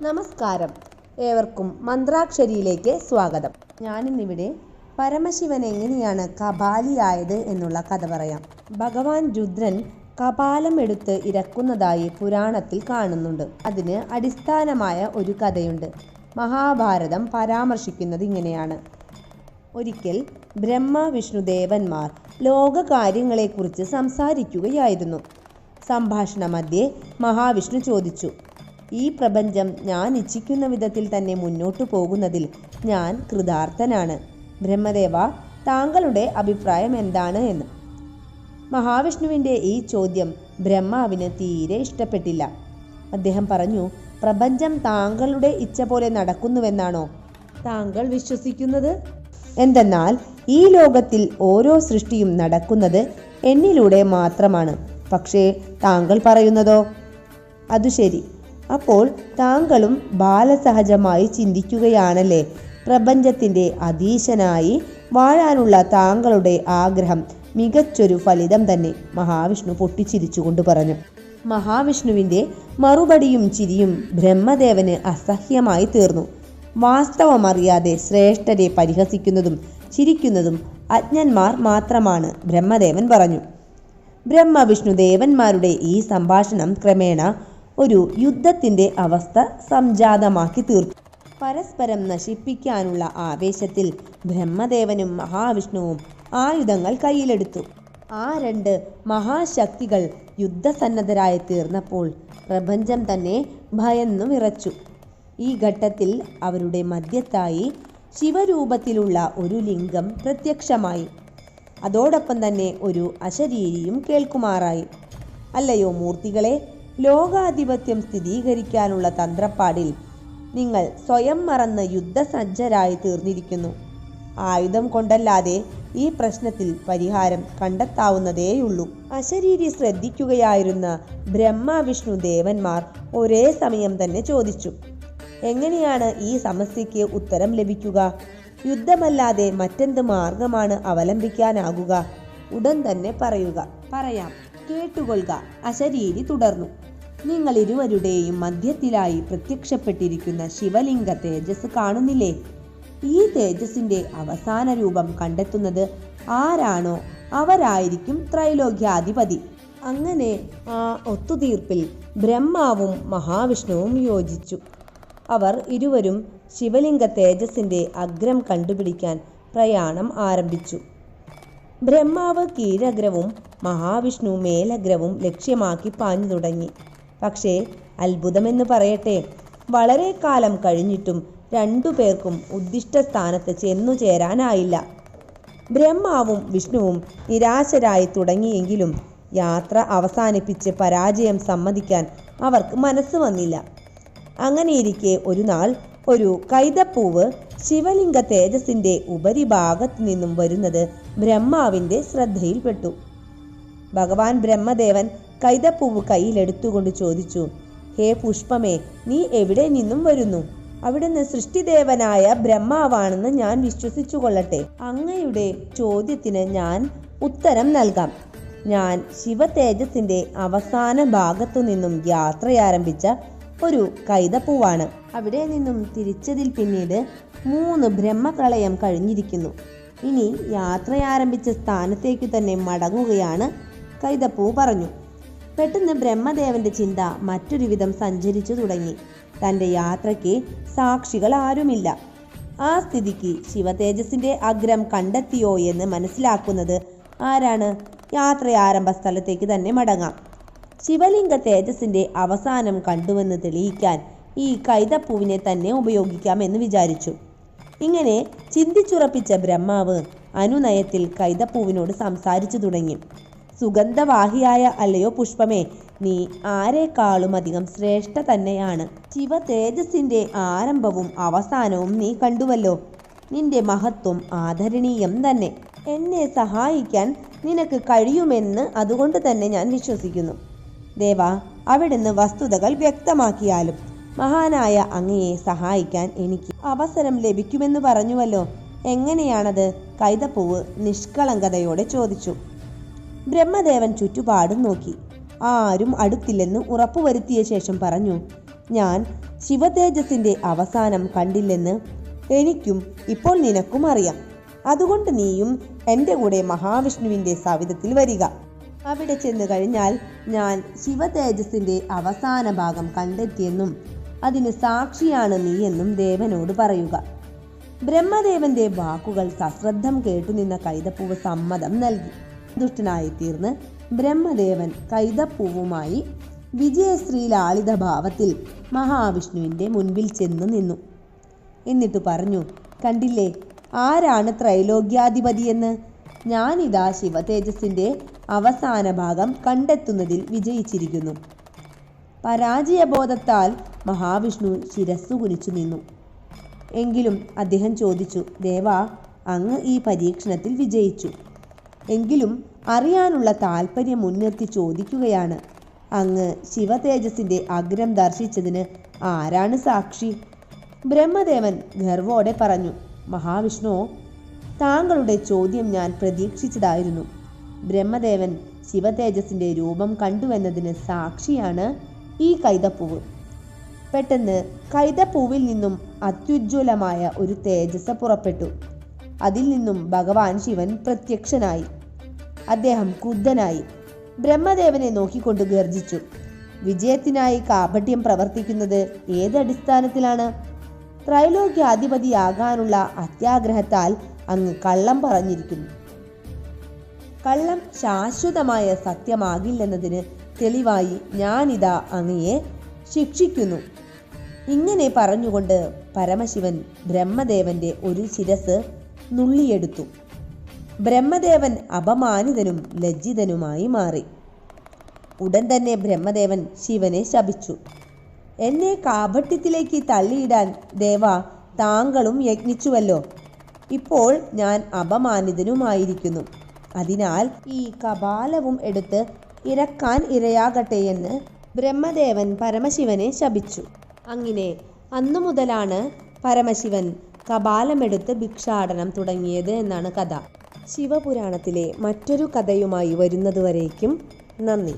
നമസ്കാരം. ഏവർക്കും മന്ത്രാക്ഷരിയിലേക്ക് സ്വാഗതം. ഞാനിന്നിവിടെ പരമശിവൻ എങ്ങനെയാണ് കപാലിയായത് എന്നുള്ള കഥ പറയാം. ഭഗവാൻ രുദ്രൻ കപാലം എടുത്ത് ഇറക്കുന്നതായി പുരാണത്തിൽ കാണുന്നുണ്ട്. അതിന് അടിസ്ഥാനമായ ഒരു കഥയുണ്ട്. മഹാഭാരതം പരാമർശിക്കുന്നത് ഇങ്ങനെയാണ്. ഒരിക്കൽ ബ്രഹ്മ വിഷ്ണു ദേവന്മാർ ലോകകാര്യങ്ങളെക്കുറിച്ച് സംസാരിക്കുകയായിരുന്നു. സംഭാഷണ മധ്യേ മഹാവിഷ്ണു ചോദിച്ചു ഈ പ്രപഞ്ചം ഞാൻ ഇച്ഛിക്കുന്ന വിധത്തിൽ തന്നെ മുന്നോട്ടു പോകുന്നതിൽ ഞാൻ കൃതാർത്ഥനാണ്. ബ്രഹ്മദേവ താങ്കളുടെ അഭിപ്രായം എന്താണ് എന്ന്? മഹാവിഷ്ണുവിന്റെ ഈ ചോദ്യം ബ്രഹ്മാവിന് തീരെ ഇഷ്ടപ്പെട്ടില്ല. അദ്ദേഹം പറഞ്ഞു പ്രപഞ്ചം താങ്കളുടെ ഇച്ഛ പോലെ നടക്കുന്നുവെന്നാണോ താങ്കൾ വിശ്വസിക്കുന്നത്? എന്തെന്നാൽ ഈ ലോകത്തിൽ ഓരോ സൃഷ്ടിയും നടക്കുന്നത് എന്നിലൂടെ മാത്രമാണ്. പക്ഷേ താങ്കൾ പറയുന്നതോ? അതു ശരി. അപ്പോൾ താങ്കളും ബാലസഹജമായി ചിന്തിക്കുകയാണല്ലേ? പ്രപഞ്ചത്തിന്റെ അധീശനായി വാഴാനുള്ള താങ്കളുടെ ആഗ്രഹം മികച്ചൊരു ഫലിതം തന്നെ മഹാവിഷ്ണു പൊട്ടിച്ചിരിച്ചുകൊണ്ട് പറഞ്ഞു. മഹാവിഷ്ണുവിന്റെ മറുപടിയും ചിരിയും ബ്രഹ്മദേവന് അസഹ്യമായി തീർന്നു. വാസ്തവമറിയാതെ ശ്രേഷ്ഠരെ പരിഹസിക്കുന്നതും ചിരിക്കുന്നതും അജ്ഞന്മാർ മാത്രമാണ് ബ്രഹ്മദേവൻ പറഞ്ഞു. ബ്രഹ്മവിഷ്ണു ദേവന്മാരുടെ ഈ സംഭാഷണം ക്രമേണ ഒരു യുദ്ധത്തിന്റെ അവസ്ഥ സംജാതമാക്കി തീർത്തു. പരസ്പരം നശിപ്പിക്കാനുള്ള ആവേശത്തിൽ ബ്രഹ്മദേവനും മഹാവിഷ്ണുവും ആയുധങ്ങൾ കയ്യിലെടുത്തു. ആ രണ്ട് മഹാശക്തികൾ യുദ്ധസന്നദ്ധരായി തീർന്നപ്പോൾ പ്രപഞ്ചം തന്നെ ഭയന്നു വിറച്ചു. ഈ ഘട്ടത്തിൽ അവരുടെ മധ്യത്തായി ശിവരൂപത്തിലുള്ള ഒരു ലിംഗം പ്രത്യക്ഷമായി. അതോടൊപ്പം തന്നെ ഒരു അശരീരിയും കേൾക്കുമാറായി. അല്ലയോ മൂർത്തികളെ ലോകാധിപത്യം സ്ഥിരീകരിക്കാനുള്ള തന്ത്രപ്പാടിൽ നിങ്ങൾ സ്വയം മറന്ന് യുദ്ധസജ്ജരായി തീർന്നിരിക്കുന്നു. ആയുധം കൊണ്ടല്ലാതെ ഈ പ്രശ്നത്തിൽ പരിഹാരം കണ്ടെത്താവുന്നതേയുള്ളൂ. അശരീരി ശ്രദ്ധിക്കുകയായിരുന്ന ബ്രഹ്മ വിഷ്ണു ദേവന്മാർ ഒരേ സമയം തന്നെ ചോദിച്ചു എങ്ങനെയാണ് ഈ സമസ്യയ്ക്ക് ഉത്തരം ലഭിക്കുക? യുദ്ധമല്ലാതെ മറ്റെന്ത് മാർഗമാണ് അവലംബിക്കാനാകുക? ഉടൻ തന്നെ പറയുക പറയാം. കേട്ടുകൊള്ളുക. അശരീരി തുടർന്നു നിങ്ങൾ ഇരുവരുടെയും മധ്യത്തിലായി പ്രത്യക്ഷപ്പെട്ടിരിക്കുന്ന ശിവലിംഗ തേജസ് കാണുന്നില്ലേ? ഈ തേജസിന്റെ അവസാന രൂപം കണ്ടെത്തുന്നത് ആരാണോ? അവരായിരിക്കും ത്രൈലോക്യാധിപതി. അങ്ങനെ ആ ഒത്തുതീർപ്പിൽ ബ്രഹ്മാവും മഹാവിഷ്ണുവും യോജിച്ചു. അവർ ഇരുവരും ശിവലിംഗ തേജസിന്റെ അഗ്രം കണ്ടുപിടിക്കാൻ പ്രയാണം ആരംഭിച്ചു. ബ്രഹ്മാവ് കീഴഗ്രവും മഹാവിഷ്ണു മേലഗ്രവും ലക്ഷ്യമാക്കി പാഞ്ഞു തുടങ്ങി. പക്ഷേ അത്ഭുതമെന്ന് പറയട്ടെ. വളരെ കാലം കഴിഞ്ഞിട്ടും രണ്ടു പേർക്കും ഉദ്ദിഷ്ട സ്ഥാനത്ത് ചെന്നു ചേരാനായില്ല. ബ്രഹ്മാവും വിഷ്ണുവും നിരാശരായി തുടങ്ങിയെങ്കിലും യാത്ര അവസാനിപ്പിച്ച് പരാജയം സമ്മതിക്കാൻ അവർക്ക് മനസ്സ് വന്നില്ല. അങ്ങനെയിരിക്കെ ഒരു നാൾ ഒരു കൈതപ്പൂവ് ശിവലിംഗ തേജസിന്റെ ഉപരിഭാഗത്തു നിന്നും വരുന്നത് ബ്രഹ്മാവിന്റെ ശ്രദ്ധയിൽപ്പെട്ടു. ഭഗവാൻ ബ്രഹ്മദേവൻ കൈതപ്പൂവ് കയ്യിലെടുത്തുകൊണ്ട് ചോദിച്ചു ഹേ പുഷ്പമേ നീ എവിടെ നിന്നും വരുന്നു? അവിടുന്ന് സൃഷ്ടിദേവനായ ബ്രഹ്മാവാണെന്ന് ഞാൻ വിശ്വസിച്ചു കൊള്ളട്ടെ അങ്ങയുടെ ചോദ്യത്തിന് ഞാൻ ഉത്തരം നൽകാം. ഞാൻ ശിവതേജസിന്റെ അവസാന ഭാഗത്തു നിന്നും യാത്രയാരംഭിച്ച ഒരു കൈതപ്പൂവാണ്. അവിടെ നിന്നും തിരിച്ചതിൽ പിന്നീട് മൂന്ന് ബ്രഹ്മപ്രളയം കഴിഞ്ഞിരിക്കുന്നു. ഇനി യാത്രയാരംഭിച്ച സ്ഥാനത്തേക്ക് തന്നെ മടങ്ങുകയാണ് കൈതപ്പൂ പറഞ്ഞു. പെട്ടെന്ന് ബ്രഹ്മദേവന്റെ ചിന്ത മറ്റൊരു വിധം സഞ്ചരിച്ചു തുടങ്ങി. തന്റെ യാത്രയ്ക്ക് സാക്ഷികൾ ആരുമില്ല. ആ സ്ഥിതിക്ക് ശിവതേജസിന്റെ അഗ്രം കണ്ടെത്തിയോ എന്ന് മനസ്സിലാക്കുന്നത് ആരാണ്? ആരംഭ സ്ഥലത്തേക്ക് തന്നെ മടങ്ങാം. ശിവലിംഗ തേജസിന്റെ അവസാനം കണ്ടുവെന്ന് തെളിയിക്കാൻ ഈ കൈതപ്പൂവിനെ തന്നെ ഉപയോഗിക്കാം എന്ന് വിചാരിച്ചു. ഇങ്ങനെ ചിന്തിച്ചുറപ്പിച്ച ബ്രഹ്മാവ് അനുനയത്തിൽ കൈതപ്പൂവിനോട് സംസാരിച്ചു തുടങ്ങി. സുഗന്ധവാഹിയായ അല്ലയോ പുഷ്പമേ നീ ആരെക്കാളും അധികം ശ്രേഷ്ഠ തന്നെയാണ്. ശിവ തേജസിന്റെ ആരംഭവും അവസാനവും നീ കണ്ടുവല്ലോ. നിന്റെ മഹത്വം ആദരണീയം തന്നെ. എന്നെ സഹായിക്കാൻ നിനക്ക് കഴിയുമെന്ന് അതുകൊണ്ട് തന്നെ ഞാൻ വിശ്വസിക്കുന്നു. ദേവ അവിടുന്ന് വസ്തുതകൾ വ്യക്തമാക്കിയാലും മഹാനായ അങ്ങയെ സഹായിക്കാൻ എനിക്ക് അവസരം ലഭിക്കുമെന്ന് പറഞ്ഞുവല്ലോ. എങ്ങനെയാണത്? കൈതപ്പൂവ് നിഷ്കളങ്കതയോടെ ചോദിച്ചു. ബ്രഹ്മദേവൻ ചുറ്റുപാടും നോക്കി. ആരും അടുത്തില്ലെന്ന് ഉറപ്പുവരുത്തിയ ശേഷം പറഞ്ഞു ഞാൻ ശിവതേജസിന്റെ അവസാനം കണ്ടില്ലെന്ന് എനിക്കും ഇപ്പോൾ നിനക്കും അറിയാം. അതുകൊണ്ട് നീയും എന്റെ കൂടെ മഹാവിഷ്ണുവിന്റെ സവിധത്തിൽ വരിക. അവിടെ ചെന്ന് കഴിഞ്ഞാൽ ഞാൻ ശിവതേജസിന്റെ അവസാന ഭാഗം കണ്ടെത്തിയെന്നും അതിന് സാക്ഷിയാണ് നീയെന്നും ദേവനോട് പറയുക. ബ്രഹ്മദേവന്റെ വാക്കുകൾ സശ്രദ്ധം കേട്ടുനിന്ന കൈതപ്പൂവ് സമ്മതം നൽകി. ദുഷ്ടനായി തീർന്ന് ബ്രഹ്മദേവൻ കൈതപ്പൂവുമായി വിജയശ്രീ ലാളിത ഭാവത്തിൽ മഹാവിഷ്ണുവിന്റെ മുൻപിൽ ചെന്ന് നിന്നു. എന്നിട്ട് പറഞ്ഞു കണ്ടില്ലേ ആരാണ് ത്രൈലോക്യാധിപതിയെന്ന്? ഞാനിതാ ശിവതേജസിന്റെ അവസാന ഭാഗം കണ്ടെത്തുന്നതിൽ വിജയിച്ചിരിക്കുന്നു. പരാജയബോധത്താൽ മഹാവിഷ്ണു ശിരസ്സു കുനിച്ചു നിന്നു. എങ്കിലും അദ്ദേഹം ചോദിച്ചു ദേവ അങ്ങ് ഈ പരീക്ഷണത്തിൽ വിജയിച്ചു. എങ്കിലും അറിയാനുള്ള താല്പര്യം മുൻനിർത്തി ചോദിക്കുകയാണ്. അങ്ങ് ശിവതേജസിന്റെ അഗ്രം ദർശിച്ചതിന് ആരാണ് സാക്ഷി? ബ്രഹ്മദേവൻ ഗർവോടെ പറഞ്ഞു മഹാവിഷ്ണു താങ്കളുടെ ചോദ്യം ഞാൻ പ്രതീക്ഷിച്ചതായിരുന്നു. ബ്രഹ്മദേവൻ ശിവതേജസിന്റെ രൂപം കണ്ടുവെന്നതിന് സാക്ഷിയാണ് ഈ കൈതപ്പൂവ്. പെട്ടെന്ന് കൈതപ്പൂവിൽ നിന്നും അത്യുജ്വലമായ ഒരു തേജസ് പുറപ്പെട്ടു. അതിൽ നിന്നും ഭഗവാൻ ശിവൻ പ്രത്യക്ഷനായി. അദ്ദേഹം ക്രുദ്ധനായി. ബ്രഹ്മദേവനെ നോക്കിക്കൊണ്ട് ഗർജിച്ചു വിജയത്തിനായി കാപട്യം പ്രവർത്തിക്കുന്നത് ഏതടിസ്ഥാനത്തിലാണ്? ത്രൈലോക്യാധിപതിയാകാനുള്ള അത്യാഗ്രഹത്താൽ അങ്ങ് കള്ളം പറഞ്ഞിരിക്കുന്നു. കള്ളം ശാശ്വതമായ സത്യമാകില്ലെന്നതിന് തെളിവായി ഞാനിതാ അങ്ങയെ ശിക്ഷിക്കുന്നു. ഇങ്ങനെ പറഞ്ഞുകൊണ്ട് പരമശിവൻ ബ്രഹ്മദേവന്റെ ഒരു ശിരസ് നുള്ളിയെടുത്തു. ബ്രഹ്മദേവൻ അപമാനിതനും ലജ്ജിതനുമായി മാറി. ഉടൻ തന്നെ ബ്രഹ്മദേവൻ ശിവനെ ശപിച്ചു. എന്നെ കാപട്യത്തിലേക്ക് തള്ളിയിടാൻ ദേവ താങ്കളും യജ്ഞിച്ചുവല്ലോ. ഇപ്പോൾ ഞാൻ അപമാനിതനുമായിരിക്കുന്നു. അതിനാൽ ഈ കപാലവും എടുത്ത് ഇറക്കാൻ ഇരയാകട്ടെ എന്ന് ബ്രഹ്മദേവൻ പരമശിവനെ ശപിച്ചു. അങ്ങനെ അന്നു മുതലാണ് പരമശിവൻ കപാലമെടുത്ത് ഭിക്ഷാടനം തുടങ്ങിയത് എന്നാണ് കഥ. ശിവപുരാണത്തിലെ മറ്റൊരു കഥയുമായി വരുന്നതുവരേക്കും നന്ദി.